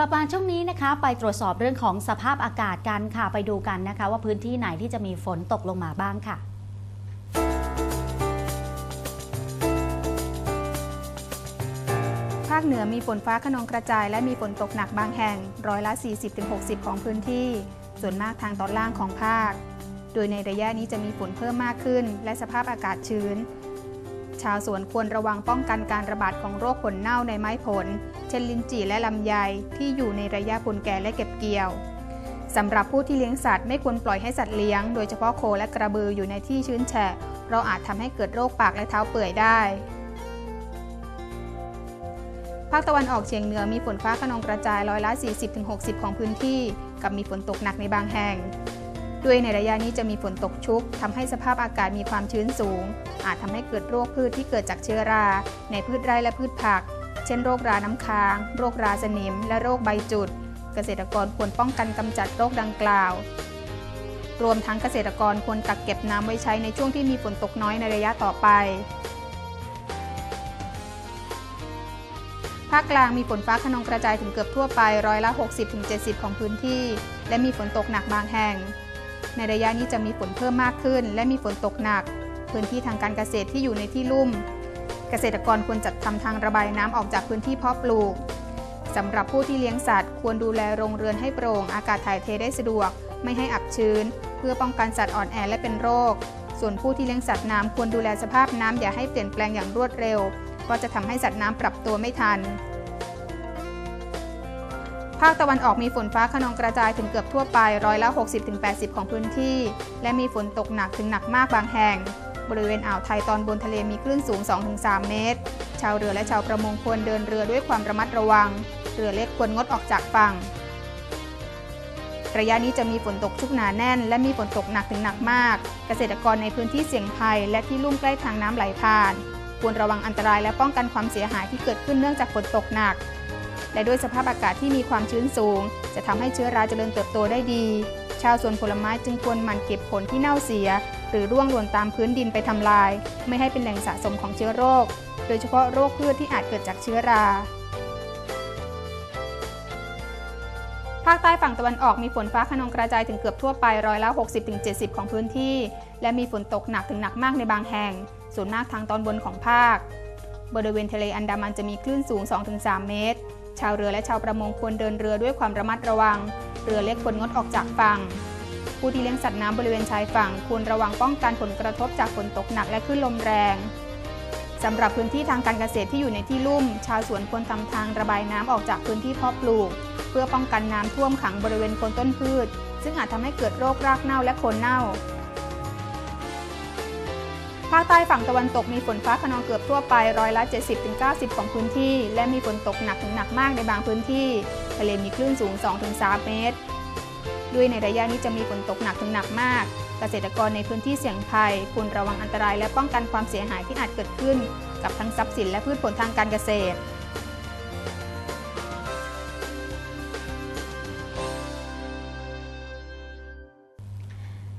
กลับมาช่วงนี้นะคะไปตรวจสอบเรื่องของสภาพอากาศกันค่ะไปดูกันนะคะ ว่าพื้นที่ไหนที่จะมีฝนตกลงมาบ้างค่ะ ภาคเหนือมีฝนฟ้าขนองกระจาย และมีฝนตกหนักบางแห่งร้อยละ 40-60 ของพื้นที่ ส่วนมากทางตอนล่างของภาค โดยในระยะนี้จะมีฝนเพิ่มมากขึ้น และสภาพอากาศชื้น ชาวสวนควรระวังป้องกันการระบาดของโรคผลเน่าในไม้ผล เช่นลิ้นจี่และลำไยที่อยู่ในระยะผลแก่และเก็บเกี่ยวสำหรับผู้ที่เลี้ยงสัตว์ไม่ควรปล่อยให้สัตว์เลี้ยง โดยเฉพาะโคและกระบืออยู่ในที่ชื้นแฉะเพราะอาจทำให้เกิดโรคปากและเท้าเปื่อยได้ภาคตะวันออกเฉียงเหนือมีฝนฟ้าขนองกระจายร้อยละ 40-60 ของพื้นที่ กับมีฝนตกหนักในบางแห่ง ด้วยในระยะนี้จะมีฝนตกชุกทำให้สภาพอากาศมีความชื้นสูง อาจทำให้เกิดโรคพืชที่เกิดจากเชื้อรา ในพืชไร่และพืชผัก เช่นโรคราน้ำค้าง โรคราสนิม และโรคใบจุด เกษตรกรควรป้องกันกำจัดโรคดังกล่าว รวมทั้งเกษตรกรควรกักเก็บน้ำไว้ใช้ในช่วงที่มีฝนตกน้อยในระยะต่อไปภาคกลางมีฝนฟ้าขนองกระจายถึงเกือบทั่วไปร้อยละ 60-70 ของพื้นที่ และมีฝนตกหนักบางแห่ง ในระยะนี้จะมีฝนเพิ่มมากขึ้น และมีฝนตกหนัก พื้นที่ทางการเกษตรที่อยู่ในที่ลุ่ม เกษตรกรควรจัดทำทางระบายน้ำออกจากพื้นที่เพาะปลูกสำหรับผู้ที่เลี้ยงสัตว์ ควรดูแลโรงเรือนให้โปร่ง อากาศถ่ายเทได้สะดวก ไม่ให้อับชื้น เพื่อป้องกันสัตว์อ่อนแอและเป็นโรค ส่วนผู้ที่เลี้ยงสัตว์น้ำควรดูแลสภาพน้ำอย่าให้เปลี่ยนแปลงอย่างรวดเร็วเพราะจะทำให้สัตว์น้ำปรับตัวไม่ทัน ภาคตะวันออกมีฝนฟ้าขนองกระจายถึงเกือบทั่วไปร้อยละ 60-80 ของพื้นที่ และมีฝนตกหนักถึงหนักมากบางแห่ง บริเวณอ่าวไทยตอนบนทะเลมีคลื่นสูง 2-3 เมตร ชาวเรือและชาวประมงควรเดินเรือด้วยความระมัดระวัง เรือเล็กควรงดออกจากฝั่ง ระยะนี้จะมีฝนตกชุกหนาแน่น และมีฝนตกหนักถึงหนักมาก เกษตรกรในพื้นที่เสี่ยงภัย และที่ลุ่มใกล้ทางน้ำไหลผ่าน ควรระวังอันตรายและป้องกันความเสียหายที่เกิดขึ้นเนื่องจากฝนตกหนัก และด้วยสภาพอากาศที่มีความชื้นสูง จะทำให้เชื้อราเจริญเติบโตได้ดี ชาวสวนผลไม้จึงควรหมั่นเก็บผลที่เน่าเสีย หรือร่วงหล่นตามพื้นดินไปทำลาย ไม่ให้เป็นแหล่งสะสมของเชื้อโรค โดยเฉพาะโรคพืชที่อาจเกิดจากเชื้อรา ภาคใต้ฝั่งตะวันออกมีฝนฟ้าขนองกระจายถึงเกือบทั่วไปร้อยละ 60-70 ของพื้นที่ และมีฝนตกหนักถึงหนักมากในบางแห่ง ส่วนมากทางตอนบนของภาค บริเวณทะเลอันดามันจะมีคลื่นสูง 2-3 เมตร ชาวเรือและชาวประมงควรเดินเรือด้วยความระมัดระวัง เรือเล็กควรงดออกจากฝั่ง ผู้ที่เลี้ยงสัตว์น้ำบริเวณชายฝั่งควรระวังป้องกันผลกระทบจากฝนตกหนักและคลื่นลมแรงสำหรับพื้นที่ทางการเกษตรที่อยู่ในที่ลุ่ม ชาวสวนควรทำทางระบายน้ำออกจากพื้นที่เพาะปลูก เพื่อป้องกันน้ำท่วมขังบริเวณโคนต้นพืช ซึ่งอาจทำให้เกิดโรครากเน่าและโคนเน่า ภาคใต้ฝั่งตะวันตกมีฝนฟ้าขนองเกือบทั่วไปร้อยละ 70-90 ของพื้นที่ และมีฝนตกหนักถึงหนักมากในบางพื้นที่ ทะเลมีคลื่นสูง 2-3 เมตร ด้วยในระยะนี้จะมีฝนตกหนักถึงหนักมาก เกษตรกรในพื้นที่เสี่ยงภัยควรระวังอันตรายและป้องกันความเสียหายที่อาจเกิดขึ้น กับทั้งทรัพย์สินและพืชผลทางการเกษตร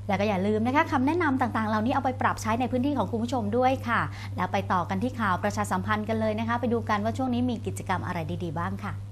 แล้วก็อย่าลืมนะคะคำแนะนำต่างๆ เหล่านี้เอาไปปรับใช้ในพื้นที่ของคุณผู้ชมด้วยค่ะ แล้วไปต่อกันที่ข่าวประชาสัมพันธ์กันเลยนะคะ ไปดูกันว่าช่วงนี้มีกิจกรรมอะไรดี ๆ บ้างค่ะ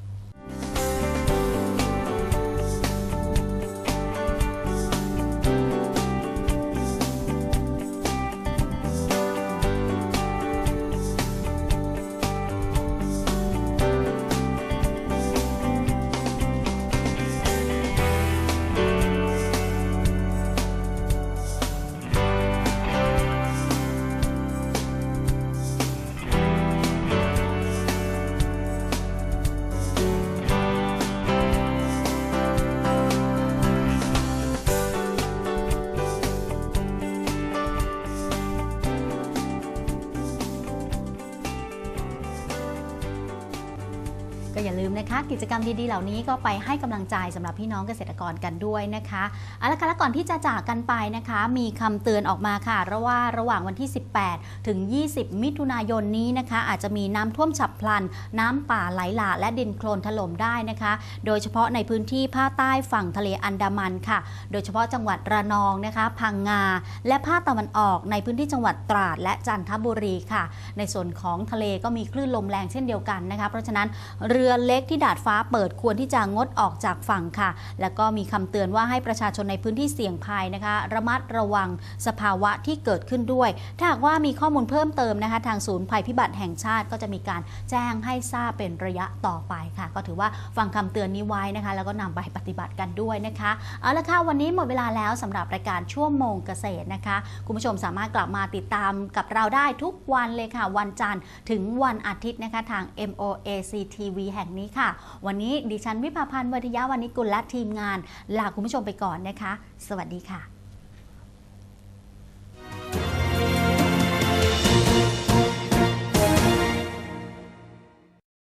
ก็อย่าลืมนะคะ กิจกรรมดีๆเหล่านี้ก็ไปให้กำลังใจสำหรับพี่น้องเกษตรกรกันด้วยนะคะเอาละค่ะแล้วก่อนที่จะจากกันไปนะคะ มีคำเตือนออกมาค่ะระว่าระหว่างวันที่ 18 ถึง 20 มิถุนายนนี้นะคะ อาจจะมีน้ำท่วมฉับพลัน น้ำป่าไหลหลากและดินโคลนถล่มได้นะคะ โดยเฉพาะในพื้นที่ภาคใต้ฝั่งทะเลอันดามันค่ะ โดยเฉพาะจังหวัดระนองนะคะ พังงา และภาคตะวันออกในพื้นที่จังหวัดตราด และจันทบุรีค่ะ ในส่วนของทะเลก็มีคลื่นลมแรงเช่นเดียวกันนะคะ เพราะฉะนั้นเรือรือเล็กที่ดาดฟ้าเปิดควรที่จะงดออกจากฝั่งค่ะ แล้วก็มีคำเตือนว่าให้ประชาชนในพื้นที่เสี่ยงภัยนะคะ ระมัดระวังสภาวะที่เกิดขึ้นด้วย ถ้าหากว่ามีข้อมูลเพิ่มเติมนะคะ ทางศูนย์ภัยพิบัติแห่งชาติก็จะมีการแจ้งให้ทราบเป็นระยะต่อไปค่ะ ก็ถือว่าฟังคำเตือนนี้ไว้นะคะ แล้วก็นำไปปฏิบัติกันด้วยนะคะเอาละค่ะวันนี้หมดเวลาแล้วสำหรับรายการชั่วโมงเกษตรนะคะ คุณผู้ชมสามารถกลับมาติดตามกับเราได้ทุกวันเลยค่ะ วันจันทร์ถึงวันอาทิตย์นะคะทาง MOAC TV แห่งนี้ค่ะ วันนี้ดิฉันวิภาพันธ์วัทยาวันนิกุลและทีมงาน ลาคุณผู้ชมไปก่อนนะคะ สวัสดีค่ะ